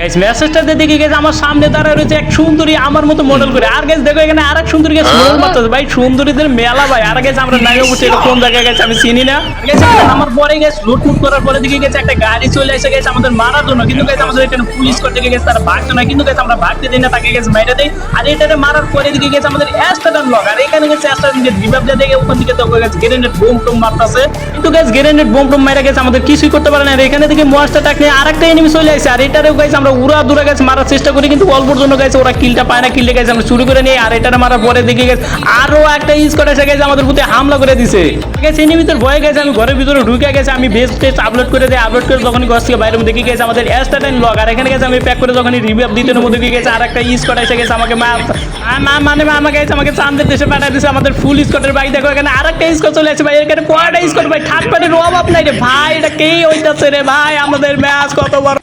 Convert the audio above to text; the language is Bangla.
গাইস মেসেজটাতে দেখে গেছে আমার সামনে দাঁড়ায় রয়েছে এক সুন্দরী আমার মতো মডেল করে। আর গেছে দেখো এখানে আরেক সুন্দরী গেছে মোড় মারতেছে ভাই সুন্দরীদের মেলা ভাই। আর গেছে আমরা এটা কোন জায়গায় গেছে আমি চিনি না। আমার পরে গেছে লুটমুট করার পরে গেছে একটা গাড়ি চলে এসে গেছে আমাদের মারার জন্য। কিন্তু আমাদের এখানে পুলিশ করতে গেছে তারা ভাগছে না। কিন্তু আমরা ভাগতে দিই না তাকে গেছে মেরে দেয় আর এটাতে মারার পরে দিকে গেছে আমাদের অ্যাস্টাডান লক আর এখানে গেছে অ্যাস্টাডান যে দিয়ে দেখে ওখান থেকে তো গেছে গ্রেনেড বোম টোম মারতাছে। কিন্তু গ্রেনেড বোম টোম মেরে গেছে আমাদের কিছুই করতে পারে না। আর এখানে থেকে মোয়াস্টার টাক নিয়ে আরেকটা এনিমি চলে আসছে আর এটারেও গেছে আমরা উড়া দূরে গেছে মারার চেষ্টা করি, কিন্তু অল্পর জন্য গেছে ওরা কিলটা পায় না কিলটা গেছে আমরা চুরি করে নিয়ে আর এটারে মারার পরে দিকে গেছে আরও একটা স্কোয়াড এসে গেছে আমাদের প্রতি হামলা করে দিছে। গেছে এনিমিদের ভয়ে গেছে আমি ঘরের ভিতরে ঢুকে গেছে আমি বেস্ট টেস্ট আপলোড করে দিই আপলোড করে যখনই ঘর থেকে বাইরে দেখে গেছে আমাদের অ্যাস্টাটাইন লগ আর এখানে গেছে আমি প্যাক করে যখনই রিভিউ দিতে মধ্যে গিয়ে গেছে আর একটা স্কোয়াড এসে গেছে আমাকে মা মানে আমাকে গেছে আমাকে চান্দের দেশে পাঠিয়ে দিয়েছে আমাদের ফুল স্কটের বাইক দেখো এখানে আর একটা স্কোয়াড চলে আসছে ভাই, এখানে কয়টা স্কোয়াড ভাই থার্ড পার্টির অভাব নাই রে। ভাই, এটা কে হইতাছে রে? ভাই, আমাদের ম্যাচ কত বড়